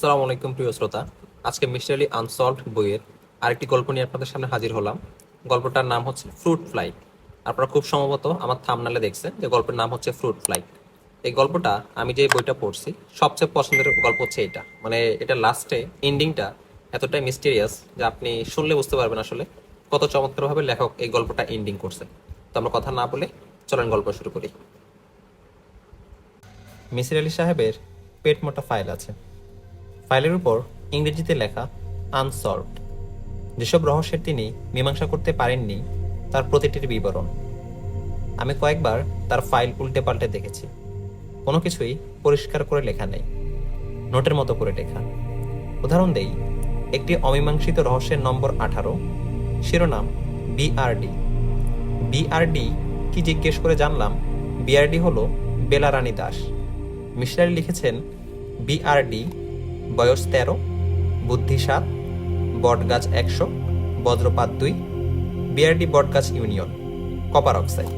সালাম আলাইকুম প্রিয় শ্রোতা। আজকে মিস্টারলি আনসলভড বইয়ের আরেকটি গল্প নিয়ে আপনাদের সামনে হাজির হলাম। গল্পটার নাম হচ্ছে ফ্রুট ফ্লাই আপনারা খুব সম্ভবত আমার থামনালে দেখছেন যে গল্পের নাম হচ্ছে ফ্রুট ফ্লাই এই গল্পটা, আমি যে বইটা পড়ছি, সবচেয়ে পছন্দের গল্প হচ্ছে এটা। মানে এটা লাস্টে এন্ডিংটা এতটাই মিস্টেরিয়াস যে আপনি শুনলে বুঝতে পারবেন আসলে কত চমৎকারভাবে লেখক এই গল্পটা এন্ডিং করছে। তো আমরা কথা না বলে চলেন গল্প শুরু করি। মিসির আলী সাহেবের পেট মোটা ফাইল আছে। ফাইলের উপর ইংরেজিতে লেখা, আনসলভড যেসব রহস্যের তিনি মীমাংসা করতে পারেননি, তার প্রতিটির বিবরণ। আমি কয়েকবার তার ফাইল উল্টে পাল্টে দেখেছি। কোনো কিছুই পরিষ্কার করে লেখা নেই। নোটের মতো করে লেখা। উদাহরণ দেই, একটি অমীমাংসিত রহস্যের নম্বর আঠারো, শিরোনাম বিআরডি বিআরডি কি জিজ্ঞেস করে জানলাম বিআরডি হলো বেলা রানী দাস। মিশনারি লিখেছেন বিআরডি বয়স তেরো, বুদ্ধি সাত, বটগাছ একশো, বজ্রপাত দুই, বিআরডি বটগাছ ইউনিয়ন, কপার অক্সাইড।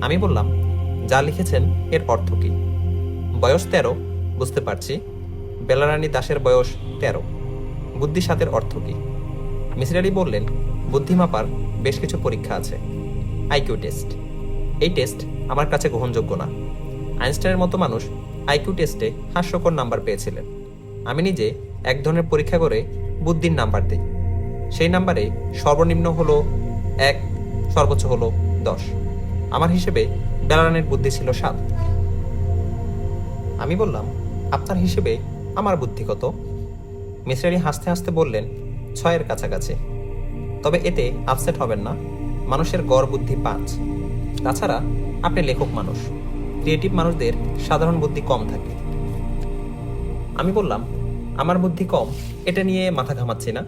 আমি বললাম, যা লিখেছেন, এর অর্থ কি? বয়স তেরো, বুঝতে পারছি, বেলারানী দাসের বয়স তেরো, বুদ্ধি সাতের অর্থ কি? মিসির আলী বললেন, বুদ্ধিমাপার বেশ কিছু পরীক্ষা আছে আইকিউ টেস্ট। এই টেস্ট আমার কাছে গ্রহণযোগ্য না। আইনস্টাইনের মতো মানুষ আইকিউ টেস্টে হাস্যকর নাম্বার পেয়েছিলেন। আমি নিজে এক ধরনের পরীক্ষা করে বুদ্ধির নাম্বার দিই। সেই নাম্বারে সর্বনিম্ন হলো এক, সর্বোচ্চ হলো দশ। আমার হিসেবে বেলারানের বুদ্ধি ছিল সাত। আমি বললাম, আপনার হিসেবে আমার বুদ্ধি কত? মিসরারি হাসতে হাসতে বললেন, ছয়ের কাছাকাছি। তবে এতে আপসেট হবেন না। মানুষের গড় বুদ্ধি পাঁচ। তাছাড়া আপনি লেখক মানুষ। ক্রিয়েটিভ মানুষদের সাধারণ বুদ্ধি কম থাকে। আমি বললাম আমার বুদ্ধি কম, এটা নিয়ে মাথা ঘামাচ্ছি না।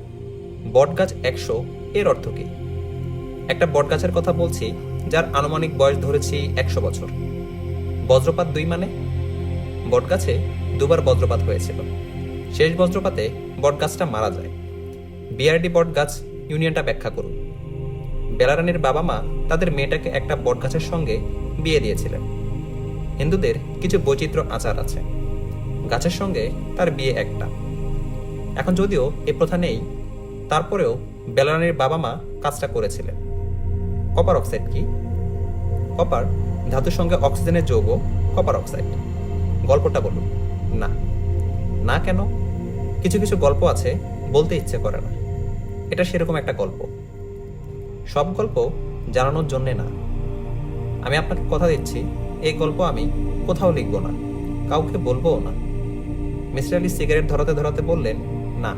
বটগাছ একশো, এর অর্থ কি? একটা বটগাছের কথা বলছি, যার আনুমানিক বয়স ধরেছি একশো বছর। বজ্রপাত দুই মানে? বটগাছে দুবার বজ্রপাত হয়েছিল। শেষ বজ্রপাতে বটগাছটা মারা যায়। বিআরডি বটগাছ ইউনিয়নটা ব্যাখ্যা করুন। বেলারানির বাবা মা তাদের মেয়েটাকে একটা বটগাছের সঙ্গে বিয়ে দিয়েছিলেন। হিন্দুদের কিছু বৈচিত্র্য আচার আছে। গাছের সঙ্গে তার বিয়ে একটা। এখন যদিও এ প্রথা নেই, তারপরেও বেলারানির বাবা মা কাজটা করেছিলেন। কপার অক্সাইড কি? কপার ধাতুর সঙ্গে অক্সিজেনের যৌগ, কপার অক্সাইড। গল্পটা বলুন। না। না কেন? কিছু কিছু গল্প আছে, বলতে ইচ্ছে করে না। এটা সেরকম একটা গল্প। সব গল্প জানানোর জন্যে না। আমি আপনাকে কথা দিচ্ছি, এই গল্প আমি কোথাও লিখব না, কাউকে বলব না। মিস্টার আলী সিগারেট ধরাতে ধরাতে বললেন না,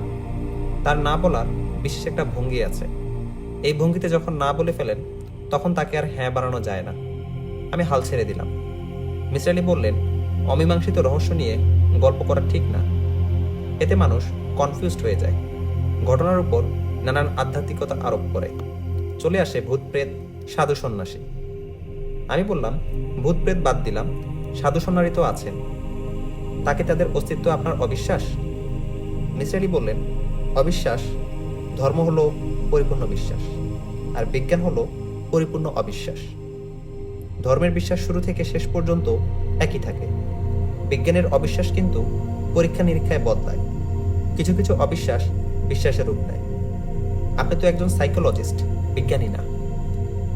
তার না বলার বিশেষ একটা ভঙ্গি আছে। এই ভঙ্গিতে যখন না বলে ফেলেন, তখন তাকে আর হ্যাঁ বাড়ানো যায় না। আমি হাল ছেড়ে দিলাম। মিস্টার আলী বললেন, অমীমাংসিত রহস্য নিয়ে গল্প করা ঠিক না। এতে মানুষ কনফিউজড হয়ে যায়। ঘটনার উপর নানান আধ্যাত্মিকতা আরোপ করে। চলে আসে ভূত প্রেত সাধু সন্ন্যাসী। আমি বললাম ভূত প্রেত বাদ দিলাম, সাধু সন্ন্যাসী তো আছেন। তাকে তাদের অস্তিত্ব আপনার অবিশ্বাস? মিস্টার আলী বললেন, অবিশ্বাস, ধর্ম হলো পরিপূর্ণ বিশ্বাস, আর বিজ্ঞান হলো পরিপূর্ণ অবিশ্বাস। ধর্মের বিশ্বাস শুরু থেকে শেষ পর্যন্ত একই থাকে। বিজ্ঞানের অবিশ্বাস কিন্তু পরীক্ষা নিরীক্ষায় বদলায়। কিছু কিছু অবিশ্বাস বিশ্বাসের রূপ নেয়। আপনি তো একজন সাইকোলজিস্ট, বিজ্ঞানী না।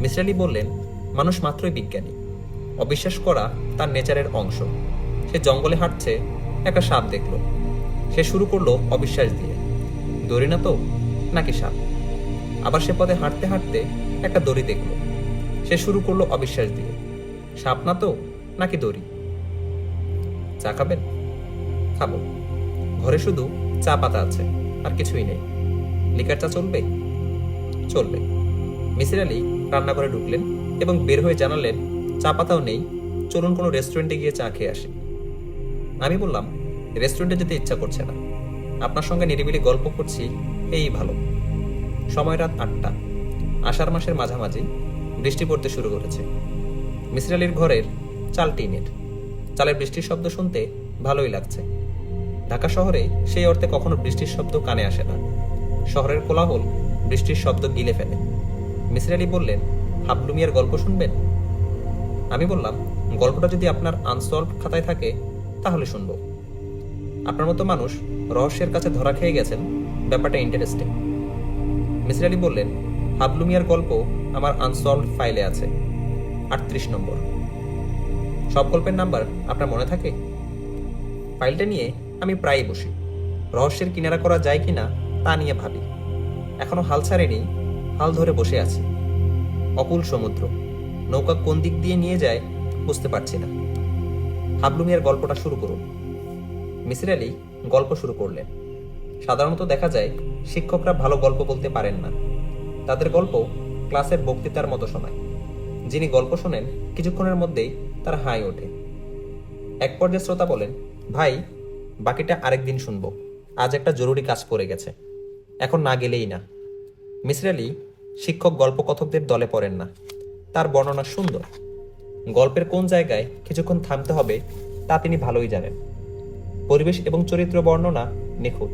মিস্টার আলী বললেন, মানুষ মাত্রই বিজ্ঞানী। অবিশ্বাস করা তার নেচারের অংশ। সে জঙ্গলে হাঁটছে, একটা সাপ দেখল। সে শুরু করল অবিশ্বাস দিয়ে। দড়ি না তো? নাকি সাপ? আবার সে পথে হাঁটতে হাঁটতে একটা দড়ি দেখল। সে শুরু করল অবিশ্বাস দিয়ে। সাপ না তো? নাকি দড়ি? চা খাবেন? খাব। ঘরে শুধু চা পাতা আছে, আর কিছুই নেই। লিকার চা চলবে? চলবে। মিসির আলী রান্নাঘরে ঢুকলেন এবং বের হয়ে জানালেন, চা পাতাও নেই, চলুন কোনো রেস্টুরেন্টে গিয়ে চা খেয়ে আসি। আমি বললাম রেস্টুরেন্টে যেতে ইচ্ছা করছে না। আপনার সঙ্গে নিরিবিলি গল্প করছি, এই ভালো। সময় রাত আটটা। আষাঢ় মাসের মাঝামাঝি। বৃষ্টি পড়তে শুরু করেছে। মিসির আলীর ঘরের চাল টিনের চালের বৃষ্টির শব্দ শুনতে ভালোই লাগছে। ঢাকা শহরে সেই অর্থে কখনো বৃষ্টির শব্দ কানে আসে না। শহরের কোলাহল বৃষ্টির শব্দ গিলে ফেলে। মিসির আলী বললেন, হাবলু মিয়ার গল্প শুনবেন? আমি বললাম, গল্পটা যদি আপনার আনসলভ খাতায় থাকে, তাহলে শুনব। আপনার মতো মানুষ রহস্যের কাছে ধরা খেয়ে গেছেন, ব্যাপারটা ইন্টারেস্টিং মিসির আলী বললেন হাবলুমিয়ার গল্প আমার আনসলভড ফাইলে আছে, আটত্রিশ নম্বর। সব গল্পের নাম্বার আপনার মনে থাকে? ফাইলটা নিয়ে আমি প্রায়ই বসি। রহস্যের কিনারা করা যায় কিনা তা নিয়ে ভাবি। এখনও হাল ছাড়েনি, হাল ধরে বসে আছি। অকুল সমুদ্র, নৌকা কোন দিক দিয়ে নিয়ে যায় বুঝতে পারছি না। হাবলুমিয়ার গল্পটা শুরু করুন। মিসির আলী গল্প শুরু করলেন। সাধারণত দেখা যায়, শিক্ষকরা ভালো গল্প বলতে পারেন না। তাদের গল্প ক্লাসের বক্তৃতার মতো শোনায়। যিনি গল্প শোনেন, কিছুক্ষণের মধ্যেই তার হাই ওঠে। এক পর্যায়ে শ্রোতা বলেন, ভাই, বাকিটা আরেকদিন শুনব। আজ একটা জরুরি কাজ পড়ে গেছে। এখন না গেলেই না। মিসির আলী শিক্ষক, গল্পকথকদের দলে পড়েন না। তার বর্ণনা সুন্দর। গল্পের কোন জায়গায় কিছুক্ষণ থামতে হবে তা তিনি ভালোই জানেন। পরিবেশ এবং চরিত্র বর্ণনা নিখুঁত।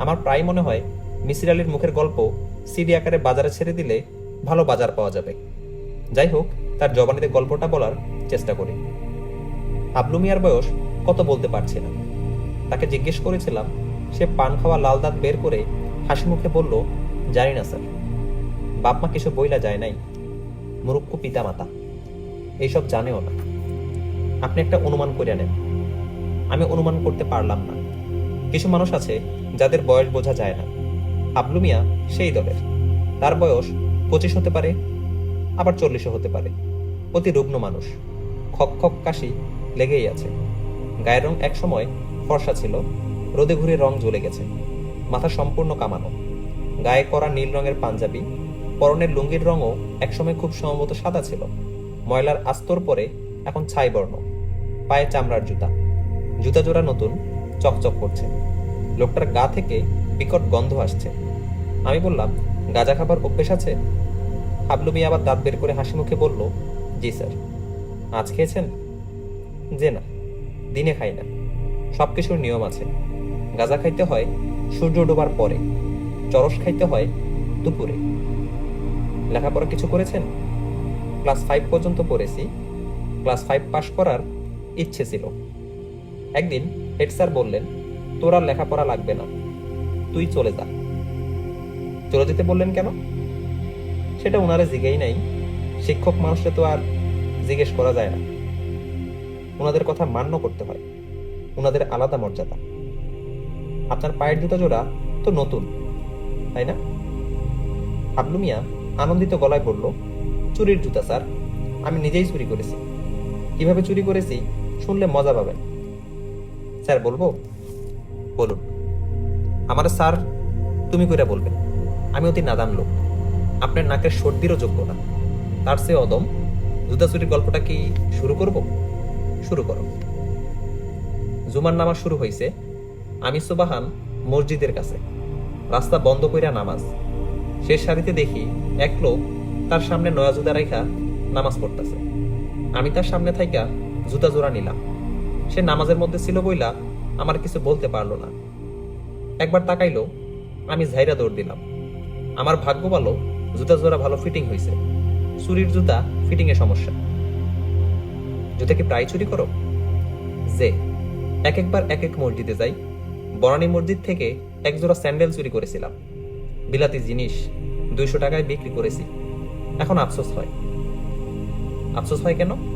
আমার প্রায় মনে হয় মিসির আলীর মুখের গল্প সিডি আকারে বাজারে ছেড়ে দিলে ভালো বাজার পাওয়া যাবে। যাই হোক, তার জবানিতে গল্পটা বলার চেষ্টা করি। আবলু মিয়ার বয়স কত বলতে পারছি না। তাকে জিজ্ঞেস করেছিলাম, সে পান খাওয়া লাল দাঁত বের করে হাসি মুখে বলল, জানি না স্যার। বাপ মা কিছু বইলা যায় নাই। মুরুক্ষ পিতা মাতা এইসব জানেও না। আপনি একটা অনুমান করে নেন। আমি অনুমান করতে পারলাম না। কিছু মানুষ আছে যাদের বয়স বোঝা যায় না। হাবলু মিয়া সেই দলের। তার বয়স পঁচিশ হতে পারে, আবার চল্লিশও হতে পারে। অতি রুগ্ন মানুষ। খক খক কাশি লেগেই আছে। গায়ের রং একসময় ফর্সা ছিল, রোদে ঘুরে রং জ্বলে গেছে। মাথা সম্পূর্ণ কামানো। গায়ে করা নীল রঙের পাঞ্জাবি, পরনের লুঙ্গির রঙও একসময় খুব সম্ভবত সাদা ছিল। ময়লার আস্তর পরে এখন ছাই বর্ণ। পায়ে চামড়ার জুতা। জুতা জোড়া নতুন, চকচক করছে। লোকটার গা থেকে বিকট গন্ধ আসছে। আমি বললাম, গাঁজা খাবার অভ্যেস আছে? হাবলু মিয়া আবার দাঁত বের করে হাসি মুখে বলল, জি, স্যার। আজ খেয়েছেন? যে না, দিনে খাই না। সব কিছুর নিয়ম আছে। গাঁজা খাইতে হয় সূর্য ডোবার পরে চরস খাইতে হয় দুপুরে। লেখাপড়া কিছু করেছেন? ক্লাস ফাইভ পর্যন্ত পড়েছি। ক্লাস ফাইভ পাশ করার ইচ্ছে ছিল। একদিন হেড স্যার বললেন, তোর আর লেখাপড়া লাগবে না, তুই চলে যা। চলে যেতে বললেন কেন? সেটা ওনারা জিগেই নাই, শিক্ষক মানুষকে তো আর জিজ্ঞেস করা যায় না। ওনাদের কথা মান্য করতে হয় ওনাদের আলাদা মর্যাদা। আপনার পায়ের জুতা জোড়া তো নতুন, তাই না? হাবলু মিয়া আনন্দিত গলায় বলল, চুরির জুতা স্যার, আমি নিজেই চুরি করেছি। কীভাবে চুরি করেছি, শুনলে মজা পাবেন। স্যার বলব? বলুন। আমার স্যার, তুমি কইরা বলবে আমি অতি নাদান লোক। আপনার নাকের সর্দিরও যোগ্য না। তার চেয়ে অদম জুতা চুরির গল্পটা কি শুরু করব? শুরু করো। জুমার নামাজ শুরু হয়েছে আমি সুবাহান মসজিদের কাছে। রাস্তা বন্ধ কইরা নামাজ। শেষ সারিতে দেখি এক লোক তার সামনে নয়া জুতা রাইখা নামাজ পড়তেছে। আমি তার সামনে থাইকা জুতা জোড়া নিলাম। সে নামাজের মধ্যে ছিল বইলা আমার কিছু বলতে পারল না। একবার তাকাইলো, আমি ঝাইরা দৌড় দিলাম। আমার ভাগ্য ভালো, জুতা জোড়া ভালো ফিটিং হয়েছে চুরির জুতা ফিটিং এ সমস্যা। জুতা কি প্রায় চুরি করো? যে এক একবার এক এক মসজিদে যাই বরানি মসজিদ থেকে এক জোড়া স্যান্ডেল চুরি করেছিলাম। বিলাতি জিনিস দুইশো টাকায় বিক্রি করেছি। এখন আফসোস হয়। আফসোস হয় কেন?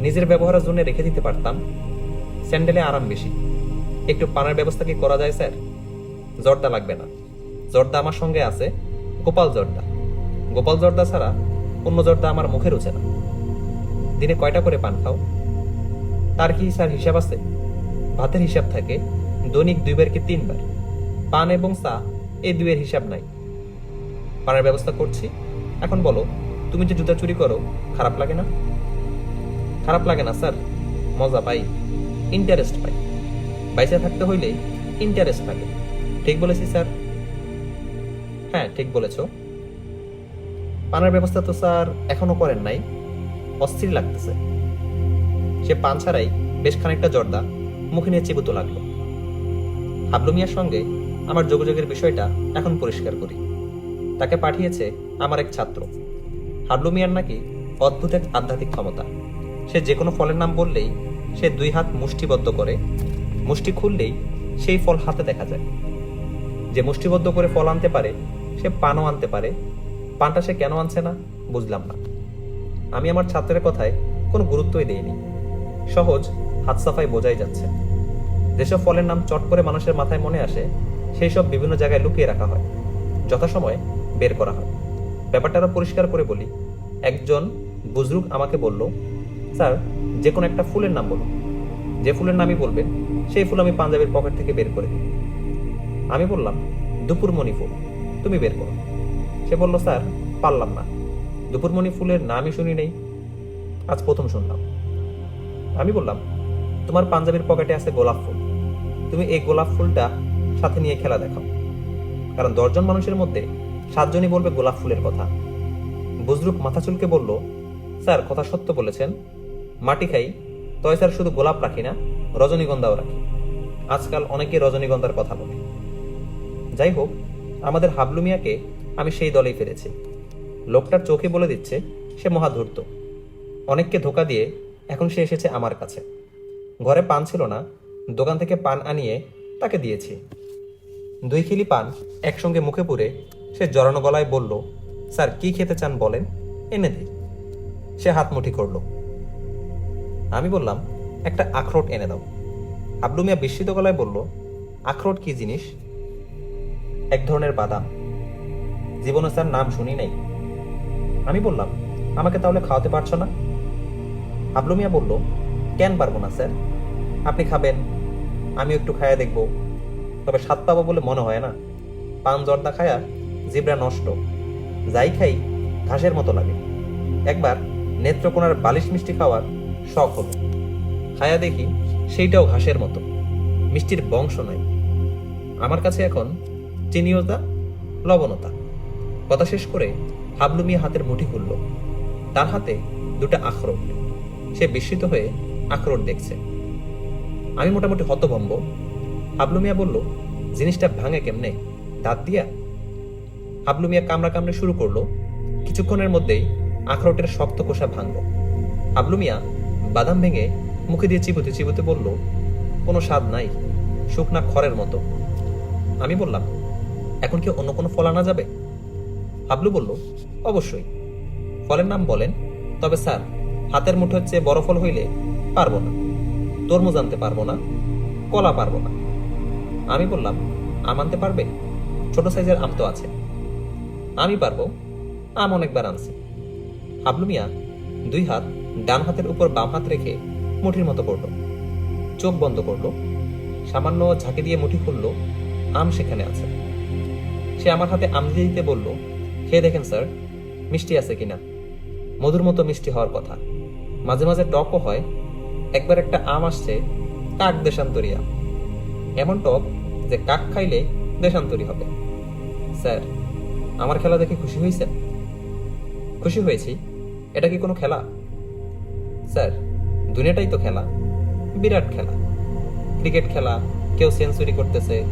নিজের ব্যবহারের জন্য রেখে দিতে পারতাম। স্যান্ডেলে আরাম বেশি। একটু পানের ব্যবস্থা কি করা যায়, স্যার? জর্দা লাগবে না। জর্দা আমার সঙ্গে আছে, গোপাল জর্দা। গোপাল জর্দা ছাড়া অন্য জর্দা আমার মুখে রুচে না। দিনে কয়টা করে পান খাও? তার কি, স্যার, হিসাব আছে? ভাতের হিসাব থাকে, দৈনিক দুইবার কি তিনবার? পান এবং চা, এই দুইয়ের হিসাব নাই। পানের ব্যবস্থা করছি। এখন বলো, তুমি যে জুতা চুরি করো, খারাপ লাগে না? খারাপ লাগে না, স্যার। মজা পাই ইন্টারেস্ট পাই। বাইসে থাকতে হইলে ইন্টারেস্ট লাগে। ঠিক বলেছি, স্যার? হ্যাঁ ঠিক বলেছ। পানের ব্যবস্থা তো, স্যার, এখনও করেন নাই। অস্থির লাগতেছে। সে পান ছাড়াই বেশ খানিকটা জর্দা মুখে নিয়ে চিবুতো লাগল। হাবলু মিয়ার সঙ্গে আমার যোগাযোগের বিষয়টা এখন পরিষ্কার করি। তাকে পাঠিয়েছে আমার এক ছাত্র। হাবলু মিয়ার নাকি অদ্ভুত এক আধ্যাত্মিক ক্ষমতা। সে যে কোনো ফলের নাম বললেই সে দুই হাত মুষ্টিবদ্ধ করে, মুষ্টি খুললেই সেই ফল হাতে দেখা যায়। যে মুষ্টিবদ্ধ করে ফল আনতে পারে, সে পানও আনতে পারে। পানটা সে কেন আনছে না, বুঝলাম না। আমি আমার ছাত্রের কথায় কোনো গুরুত্বই দেইনি। সহজ, হাত সাফাই বোঝাই যাচ্ছে। যেসব ফলের নাম চট করে মানুষের মাথায় মনে আসে, সেই সব বিভিন্ন জায়গায় লুকিয়ে রাখা হয়, যথাসময়ে বের করা হয়। ব্যাপারটা আরও পরিষ্কার করে বলি। একজন বুজরুক আমাকে বলল স্যার যে কোনো একটা ফুলের নাম বলুন। যে ফুলের নামই বলবেন সেই ফুল আমি পাঞ্জাবের পকেট থেকে বের করে দিই। আমি বললাম, দুপুরমণি ফুল, তুমি বের করো। সে বলল, স্যার, পারলাম না। দুপুরমণি ফুলের নামই শুনি নেই, আজ প্রথম শুনলাম। আমি বললাম, তোমার পাঞ্জাবির পকেটে আছে গোলাপ ফুল। তুমি এই গোলাপ ফুলটা সাথে নিয়ে খেলা দেখাও। কারণ দশজন মানুষের মধ্যে সাতজনই বলবে গোলাপ ফুলের কথা। বুজরুক মাথা চুলকে বলল, স্যার, কথা সত্য বলেছেন। মাটি খাই, তয় স্যার শুধু গোলাপ রাখি না, রজনীগন্ধাও রাখি। আজকাল অনেকে রজনীগন্ধার কথা বলে। যাই হোক, আমাদের হাবলু মিয়াকে আমি সেই দলেই ফেলেছি। লোকটার চোখে বলে দিচ্ছে, সে মহাধূর্ত অনেককে ধোকা দিয়ে এখন সে এসেছে আমার কাছে। ঘরে পান ছিল না, দোকান থেকে পান আনিয়ে তাকে দিয়েছি। দুই খিলি পান একসঙ্গে মুখে পুরে সে জড়ানো গলায় বলল, স্যার, কি খেতে চান বলেন? এনে দিই সে হাত মুঠি করল। আমি বললাম, একটা আখরোট এনে দাও। হাবলু মিয়া বিস্মিত গলায় বলল, আখরোট কি জিনিস? এক ধরনের বাদাম। জীবনে স্যার নাম শুনি নাই। আমি বললাম, আমাকে তাহলে খাওয়াতে পারছ না? হাবলু মিয়া বলল, কেন পারব না স্যার? আপনি খাবেন আমি একটু খায়া দেখব। তবে স্বাদ পাবো বলে মনে হয় না। পান জর্দা খায়া জিব্রা নষ্ট। যাই খাই, ঘাসের মতো লাগে। একবার নেত্রকোনার বালিশ মিষ্টি খাওয়ার শখ হলো খায়া দেখি সেইটাও ঘাসের মতো। মিষ্টির বংশ নয়। আমার কাছে এখন চিনিয়তা লবণতা। কথা শেষ করে হাবলু মিয়া হাতের মুঠি খুলল। তার হাতে দুটো আখরোট। সে বিস্মিত হয়ে আখরোট দেখছে। আমি মোটামুটি হতভম্ব। হাবলু মিয়া বলল, জিনিসটা ভাঙে কেমনে? দাঁত দিয়া? হাবলু মিয়া কামড়া কামড়ে শুরু করল। কিছুক্ষণের মধ্যেই আখরোটের শক্ত কোষা ভাঙল। হাবলু মিয়া বাদাম ভেঙে মুখে দিয়ে চিবুতে চিবুতে বলল, কোনো স্বাদ নাই, শুকনা খড়ের মতো। আমি বললাম, এখন কি অন্য কোনো ফল আনা যাবে? হাবলু বলল, অবশ্যই। ফলের নাম বলেন, তবে স্যার, হাতের মুঠোর চেয়ে বড় ফল হইলে পারব না। তরমুজ আনতে পারব না, কলা পারব না। আমি বললাম, আম আনতে পারবে? ছোট সাইজের আম তো আছে। আমি পারব, আম অনেকবার আনছি। হাবলু মিয়া দুই হাত ডান হাতের উপর বাম হাত রেখে মুঠির মতো করল। চোখ বন্ধ করল। সামান্য ঝাঁকি দিয়ে মুঠি খুললো। আম সেখানে আছে। সে আমার হাতে আম দিয়ে দিতে বলল, খেয়ে দেখেন, স্যার, মিষ্টি আছে কিনা? মধুর মতো মিষ্টি হওয়ার কথা। মাঝে মাঝে টকও হয়। একবার একটা আম আসছে, কাক দেশান্তরী আম এমন টক যে কাক খাইলে দেশান্তরী হবে। স্যার, আমার খেলা দেখে খুশি হয়েছেন? খুশি হয়েছি। এটা কি কোনো খেলা? স্যার, দুনিয়াটাই তো খেলা। বিরাট খেলা। ক্রিকেট খেলা, কেউ সেঞ্চুরি করতেছে,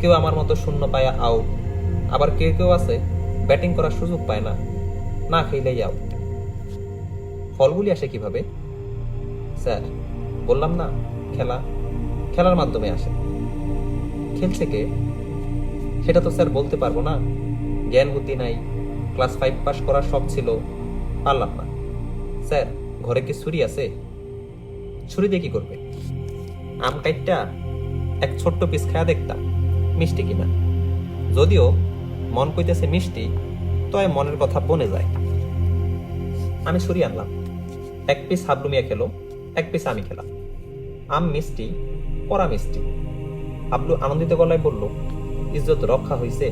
কেউ আমার মতো শূন্য পায়া আউট আবার কেউ কেউ আছে, ব্যাটিং করার সুযোগ পায় না। না খেলেই আউট ফলগুলি আসে কীভাবে? স্যার, বললাম না, খেলা। খেলার মাধ্যমে আসে। খেলছে কে? সেটা তো স্যার বলতে পারব না। জ্ঞান বুদ্ধি নাই ক্লাস ফাইভ পাস করার শখ ছিল, পারলাম না। স্যার ঘরে কি ছুরি আছে? ছুরি দিয়ে কি করবে? আম কাইটটা এক ছোট্ট পিস খায়া দেখতাম, মিষ্টি কিনা। যদিও মন কইতেছে মিষ্টি, তয় মনের কথা বনে যায়। আমি ছুরি আনলাম। এক পিস হাবলু মিয়া খেলো, এক পিস আমি খেলাম। আম মিষ্টি কড়া মিষ্টি। হাবলু আনন্দিত গলায় বলল, ইজ্জত রক্ষা হইছে,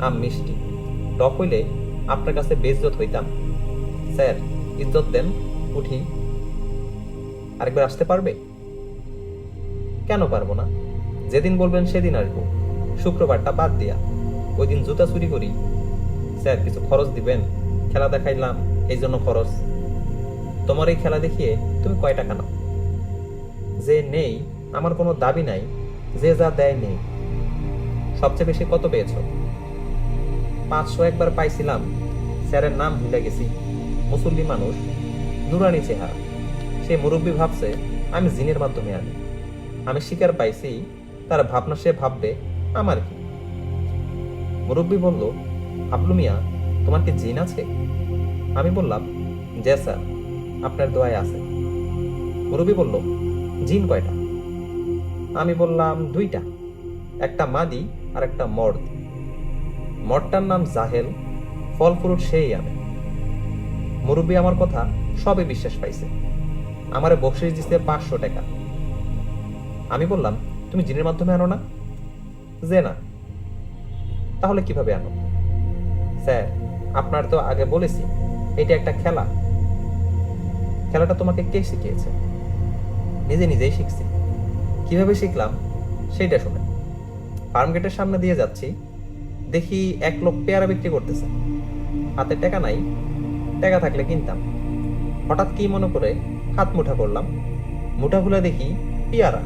আম মিষ্টি। টক হইলে আপনার কাছে বেইজ্জত হইতাম। স্যার, ইজ্জত দেন উঠি আরেকবার আসতে পারবে? কেন পারব না? যেদিন বলবেন সেদিন আসব। শুক্রবারটা বাদ দিয়া। ওই দিন জুতা চুরি করি। স্যার, কিছু খরচ দিবেন? খেলা দেখাইলাম, এই জন্য খরচ। তোমার এই খেলা দেখিয়ে তুমি কয় টাকা নাও? যে নেই, আমার কোনো দাবি নাই। যে যা দেয় নেই। সবচেয়ে বেশি কত পেয়েছ? পাঁচশো একবার পাইছিলাম। স্যারের নাম ভুলে গেছি। মুসল্লি মানুষ। নুরানি চেহারা। সে মুরব্বী ভাবছে, আমি জিনের মাধ্যমে আনি। আমি শিকার পাইছি, তার ভাবনা সে ভাববে, আমার কি? মুরব্বী বলল, হাবলু মিয়া, তোমার কি জিন আছে? আমি বললাম যে স্যার, আপনার দোয়ায় আছে। মুরব্বী বলল, জিন কয়টা? আমি বললাম, দুইটা। একটা মাদি আর একটা মর্দ। মর্দটার নাম জাহেল ফল ফ্রুট সেই আনে মুরব্বী আমার কথা সবে বিশ্বাস পাইছে। আমারে বকশিস দিছে পাঁচশো টাকা। আমি বললাম, তুমি জিনের মাধ্যমে আনো না? যে না। তাহলে কীভাবে আনো? স্যার, আপনার তো আগে বলেছি, এটা একটা খেলা। খেলাটা তোমাকে কে শিখিয়েছে? নিজে নিজেই শিখছি। কীভাবে শিখলাম, সেইটা শুনে ফার্ম গেটের সামনে দিয়ে যাচ্ছি, দেখি এক লোক পেয়ারা বিক্রি করতেছে। হাতে টাকা নাই, টাকা থাকলে কিনতাম। হঠাৎ কি মনে করে হাত মুঠা করলাম। মুঠা খুলে দেখি পিয়ারা।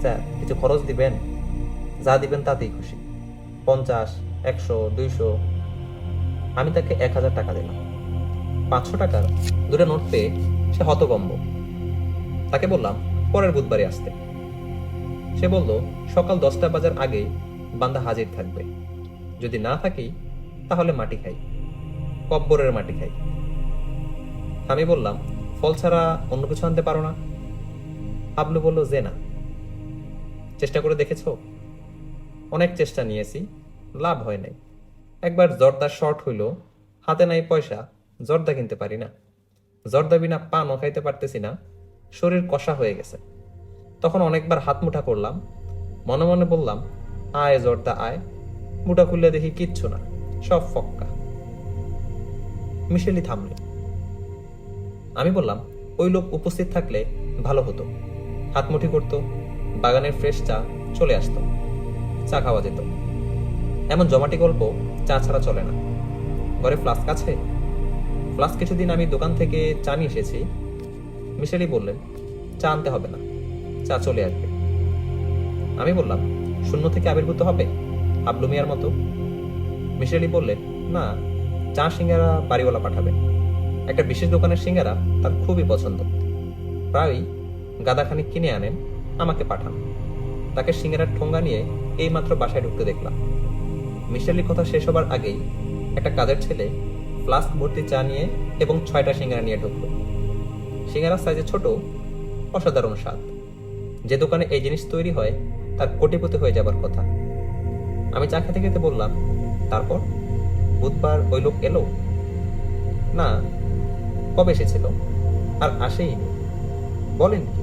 স্যার, কিছু খরচ দিবেন? যা দিবেন তাতেই খুশি। পঞ্চাশ, একশো, দুইশো। আমি তাকে এক হাজার টাকা দিলাম। পাঁচশো টাকার দুটো নোট পেয়ে সে হতগম্ব তাকে বললাম, পরের বুধবারে আসতে। সে বলল, সকাল দশটা বাজার আগে বান্দা হাজির থাকবে। যদি না থাকি, তাহলে মাটি খাই। কব্বরের মাটি খাই। আমি বললাম, ফল ছাড়া অন্য কিছু আনতে পারো না। হাবলু বলল, যে না। চেষ্টা করে দেখেছ? অনেক চেষ্টা নিয়েছি, লাভ হয় নাই। একবার জর্দা শর্ট হইল, হাতে নাই পয়সা, জর্দা কিনতে পারি না। জর্দা বিনা পানও খাইতে পারতেছি না, শরীর কষা হয়ে গেছে। তখন অনেকবার হাত মুঠা করলাম, মনে মনে বললাম, আয় জর্দা, আয়। মুঠা খুললে দেখি কিচ্ছু না, সব ফক্কা। মিশেলি থামল। আমি বললাম, ওই লোক উপস্থিত থাকলে ভালো হতো। হাতমুঠি করতো, বাগানের ফ্রেশ চা চলে আসতো, চা খাওয়া যেত। এমন জমাটি গল্প চা ছাড়া চলে না। ঘরে ফ্লাস্ক আছে? ফ্লাস্ক কিছুদিন আমি দোকান থেকে চা নিয়ে এসেছি। মিশেলি বললেন, চা আনতে হবে না, চা চলে আসবে। আমি বললাম, শূন্য থেকে আবির্ভূত হবে? হাবলু মিয়ার মতো? মিশেলি বললেন, না, চা সিঙ্গারা বাড়িওয়ালা পাঠাবে একটা বিশেষ দোকানের সিঙ্গারা তার খুবই পছন্দ। প্রায়ই গাদাখানিক কিনে আনেন, আমাকে পাঠান। তাকে সিঙ্গারার ঠোঙ্গা নিয়ে এইমাত্র বাসায় ঢুকতে দেখলাম। মিশেলির কথা শেষ হবার আগেই একটা কাজের ছেলে ফ্লাস্ক ভর্তি চা নিয়ে এবং ছয়টা সিঙ্গারা নিয়ে ঢুকলো। সিঙ্গারার সাইজে ছোট, অসাধারণ স্বাদ। যে দোকানে এই জিনিস তৈরি হয়, তার কোটিপতি হয়ে যাবার কথা। আমি চা খেতে খেতে বললাম, তারপর? বুধবার ওই লোক এলো? না কবে এসেছিল, আর আসেইনি। বলেন কি?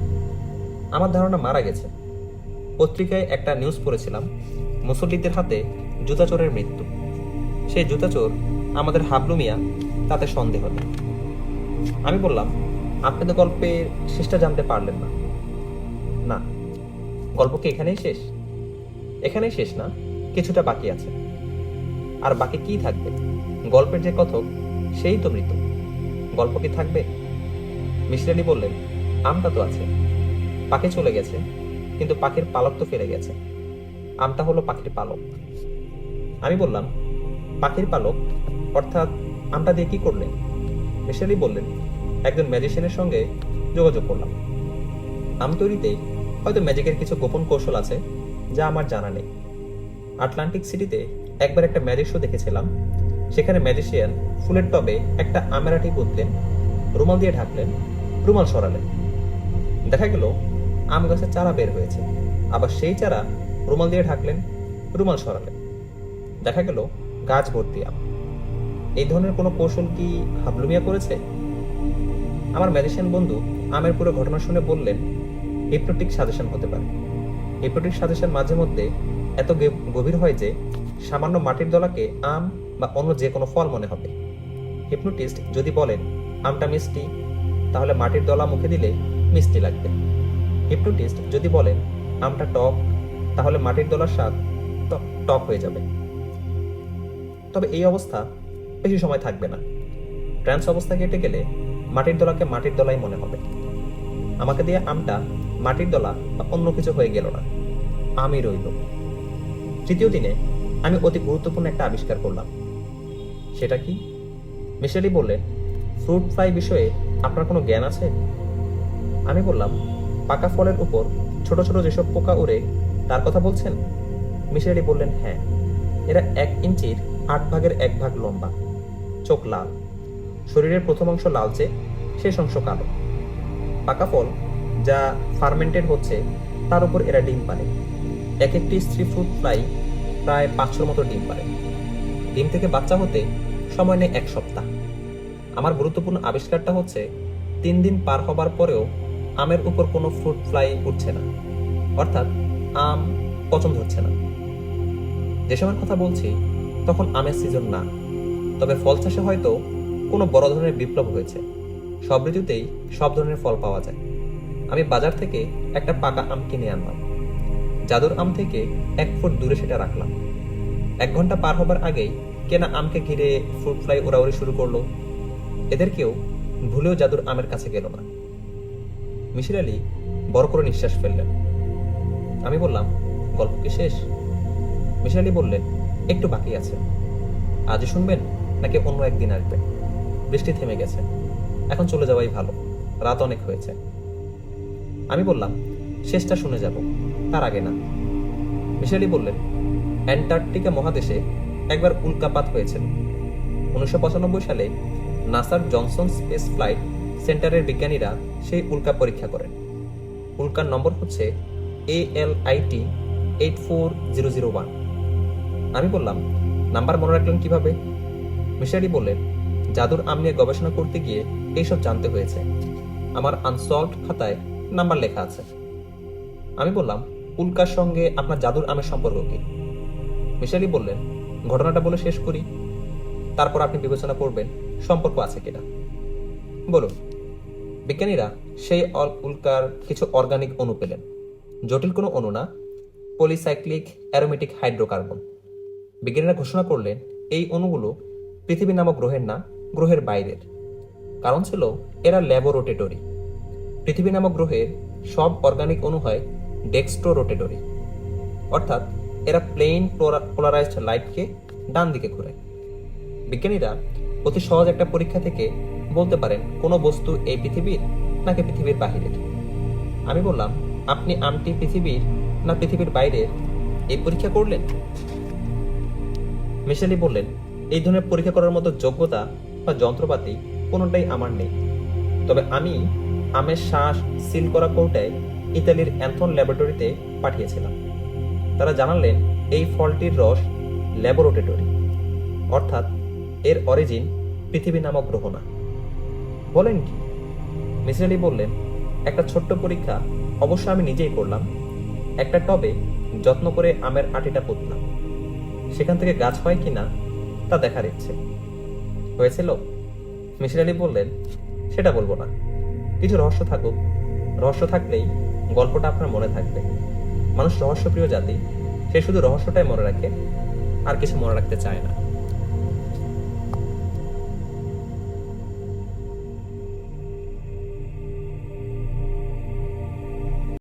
আমার ধারণা মারা গেছে। পত্রিকায় একটা নিউজ পড়েছিলাম, মুসল্লিদের হাতে জুতাচোরের মৃত্যু। সেই জুতাচোর আমাদের হাবলু মিয়া, তাতে সন্দেহ নেই। আমি বললাম আপনি তো গল্পের শেষটা জানতে পারলেন না। না, গল্প কি এখানেই শেষ? এখানেই শেষ না, কিছুটা বাকি আছে। আর বাকি কি থাকবে? গল্পের যে কথক, সেই তো মৃত। গল্প কি থাকবে? মিশ্রালি বললেন, আমটা তো আছে। পাখি চলে গেছে, কিন্তু পাখির পালক তো ফিরে গেছে। আমটা হলো পাখির পালক। আমি বললাম, পাখির পালক? অর্থাৎ আমটা দিয়ে কি করলেন? মিশেলি বললেন, একজন ম্যাজিশিয়ানের সঙ্গে যোগাযোগ করলাম। আম তৈরিতে হয়তো ম্যাজিকের কিছু গোপন কৌশল আছে, যা আমার জানা নেই। আটলান্টিক সিটিতে একবার একটা ম্যাজিক শো দেখেছিলাম সেখানে ম্যাজিশিয়ান ফুলের টবে একটা আমেরাটি পুঁতলেন, রুমাল দিয়ে ঢাকলেন, রুমাল সরালেন। দেখা গেল আম গাছের চারা বের হয়েছে, আবার সেই চারা রুমাল দিয়ে ঢাকলেন, রুমাল সরালেন। দেখা গেল গাছ ভর্তি আম। এই ধরনের কোনো কৌশল কি হাবলুমিয়া করেছে? আমার ম্যাজিশিয়ান বন্ধু আমের পুরো ঘটনা শুনে বললেন হিপনোটিক সাজেশন হতে পারে। হিপনোটিক সাজেশন মাঝে মধ্যে এত গভীর হয় যে সামান্য মাটির দলাকে আম বা অন্য যে কোনো ফল মনে হবে। হিপনোটিস্ট যদি বলেন, আমটা মিষ্টি, তাহলে মাটির দলা মুখে দিলে মিষ্টি লাগবে। হিপনোটিস্ট যদি বলেন, আমটা টক, তাহলে মাটির দলার স্বাদ টক হয়ে যাবে। তবে এই অবস্থা বেশি সময় থাকবে না। ট্রান্স অবস্থা কেটে গেলে মাটির দলাকে মাটির দলাই মনে হবে। আমাকে দিয়ে আমটা মাটির দলা বা অন্য কিছু হয়ে গেল না। আমি রইল। তৃতীয় দিনে আমি অতি গুরুত্বপূর্ণ একটা আবিষ্কার করলাম। সেটা কি? মিশেলি বললেন, ফ্রুট ফ্লাই বিষয়ে আপনার কোনো জ্ঞান আছে? আমি বললাম, পাকা ফলের উপর ছোট ছোট যেসব পোকা উড়ে তার কথা বলছেন? আলি বললেন হ্যাঁ এরা এক ইঞ্চির আট ভাগের এক ভাগ লম্বা, চোখ লাল, শরীরের প্রথম অংশ লালচে, শেষ অংশ কালো। পাকা ফল যা ফার্মেন্টেড হচ্ছে, তার উপর এরা ডিম পারে এক একটি স্ত্রী ফ্রুট ফ্লাই প্রায় পাঁচশোর মতো ডিম পারে ডিম থেকে বাচ্চা হতে সময় নেয় এক সপ্তাহ। আমার গুরুত্বপূর্ণ আবিষ্কারটা হচ্ছে, তিন দিন পার হবার পরেও আমের উপর কোনো ফ্রুট ফ্লাই উঠছে না। অর্থাৎ আম পছন্দ হচ্ছে না। যে সময়ের কথা বলছি, তখন আমের সিজন না। তবে ফল চাষে হয়তো কোনো বড় ধরনের বিপ্লব হয়েছে। সব ঋতুতেই সব ধরনের ফল পাওয়া যায়। আমি বাজার থেকে একটা পাকা আম কিনে আনলাম। জাদুর আম থেকে এক ফুট দূরে সেটা রাখলাম। এক ঘণ্টা পার হবার আগেই কেনা আমকে ঘিরে ফ্রুট ফ্লাই ওড়াউড়ি শুরু করল। এদের কেউ ভুলেও জাদুর আমের কাছে গেল না। মিশির আলী বড় করে নিঃশ্বাস ফেললেন। আমি বললাম, গল্প কি শেষ? মিশির আলী বললেন, একটু বাকি আছে। আজই শুনবেন নাকি অন্য একদিন আসবেন বৃষ্টি থেমে গেছে। এখন চলে যাওয়াই ভালো। রাত অনেক হয়েছে। আমি বললাম, শেষটা শুনে যাব। তার আগে না। মিশালি বললেন, অ্যান্টার্কটিকা মহাদেশে একবার উল্কাপাত হয়েছিল। উনিশশো পঁচানব্বই সালে নাসার জনসন স্পেস ফ্লাইট সেন্টারের বিজ্ঞানীরা সেই উল্কা পরীক্ষা করেন। উল্কার নম্বর হচ্ছে A L IT eight four zero zero one আমি বললাম, নাম্বার মনে রাখলেন কীভাবে? মিশারি বললেন, জাদুর আম নিয়ে গবেষণা করতে গিয়ে এইসব জানতে হয়েছে। আমার আনসলভড খাতায় নাম্বার লেখা আছে। আমি বললাম, উল্কার সঙ্গে আপনার জাদুর আমের সম্পর্ক কি? মিশালি বললেন ঘটনাটা বলে শেষ করি। তারপর আপনি বিবেচনা করবেন সম্পর্ক আছে কিনা। বলুন, বিজ্ঞানীরা সেই উল্কার কিছু অর্গানিক অণু পেলেন। জটিল কোনো অণু না পলিসাইক্লিক অ্যারোমেটিক হাইড্রোকার্বন বিজ্ঞানীরা ঘোষণা করলেন, এই অণুগুলো পৃথিবী নামক গ্রহের না, গ্রহের বাইরের। কারণ ছিল, এরা ল্যাবোরোটেটরি। পৃথিবী নামক গ্রহের সব অর্গানিক অণু হয় ডেক্সট্রো রোটেটরি অর্থাৎ এরা প্লেন পোলারাইজড লাইটকে ডান দিকে ঘুরে বিজ্ঞানীরা অতি সহজ একটা পরীক্ষা থেকে বলতে পারেন, কোনো বস্তু এই পৃথিবীর নাকি পৃথিবীর বাহিরের। আমি বললাম, আপনি আমটি পৃথিবীর না পৃথিবীর বাইরের? এই পরীক্ষা করলেন? মিশেলি বললেন, এই ধরনের পরীক্ষা করার মতো যোগ্যতা বা যন্ত্রপাতি কোনোটাই আমার নেই। তবে আমি আমের শ্বাস সিল করা কৌটায় ইতালির অ্যান্থন ল্যাবরেটরিতে পাঠিয়েছিলাম। তারা জানালেন, এই ফলটির রস ল্যাবরেটরি, অর্থাৎ এর অরিজিন পৃথিবী নামক গ্রহ না। বলেন কি? মিসির আলী বললেন, একটা ছোট্ট পরীক্ষা অবশ্য আমি নিজেই করলাম। একটা টবে যত্ন করে আমের আটিটা পুতলাম। সেখান থেকে গাছ হয় কিনা তা দেখার ইচ্ছে। হয়েছিল? মিসির আলী বললেন, সেটা বলব না। কিছু রহস্য থাকুক। রহস্য থাকলেই গল্পটা আপনার মনে থাকবে। মানুষ রহস্যপ্রিয় জাতি সে শুধু রহস্যটাই মনে রাখে আর কিছু মনে রাখতে চায় না।